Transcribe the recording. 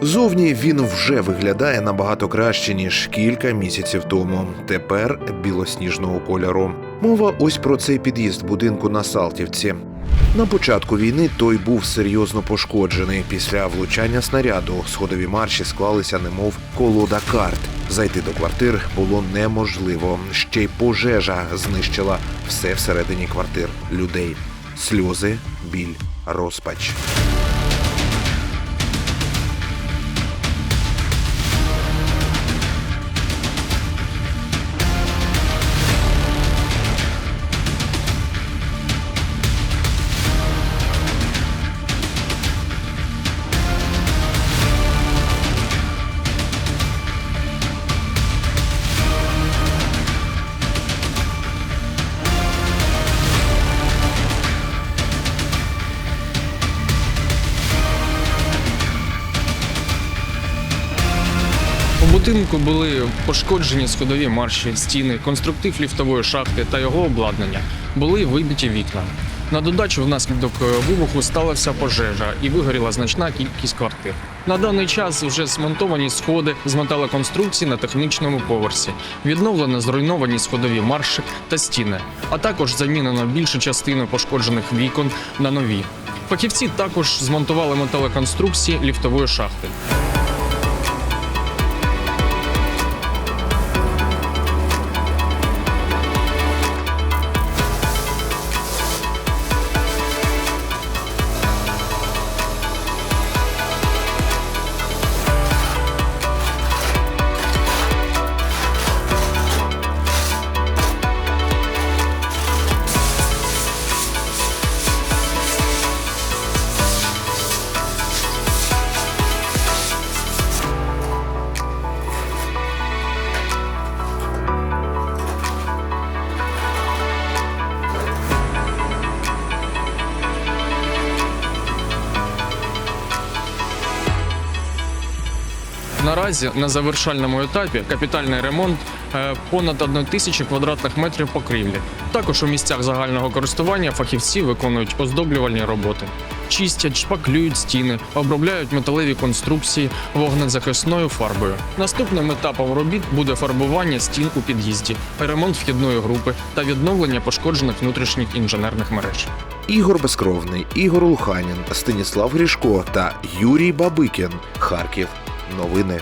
Зовні він вже виглядає набагато краще ніж кілька місяців тому. Тепер білосніжного кольору. Мова ось про цей під'їзд будинку на Салтівці. На початку війни той був серйозно пошкоджений. Після влучання снаряду сходові марші склалися, немов колода карт. Зайти до квартир було неможливо. Ще й пожежа знищила все всередині квартир людей. Сльози, біль, розпач. Будинку були пошкоджені сходові марші, стіни, конструктив ліфтової шахти та його обладнання. Були вибиті вікна. На додачу внаслідок е, вибуху сталася пожежа і вигоріла значна кількість квартир. На даний час вже змонтовані сходи з металоконструкцій на технічному поверсі, відновлено зруйновані сходові марші та стіни, а також замінено більшу частину пошкоджених вікон на нові. Фахівці також змонтували металоконструкції ліфтової шахти. Наразі на завершальному етапі капітальний ремонт е, понад 1 тисячі квадратних метрів покрівлі. Також у місцях загального користування фахівці виконують оздоблювальні роботи. Чистять, шпаклюють стіни, обробляють металеві конструкції вогнезахисною фарбою. Наступним етапом робіт буде фарбування стін у під'їзді, ремонт вхідної групи та відновлення пошкоджених внутрішніх інженерних мереж. Ігор Безкровний, Ігор Луханін, Станіслав Грішко та Юрій Бабикін. Харків. Новини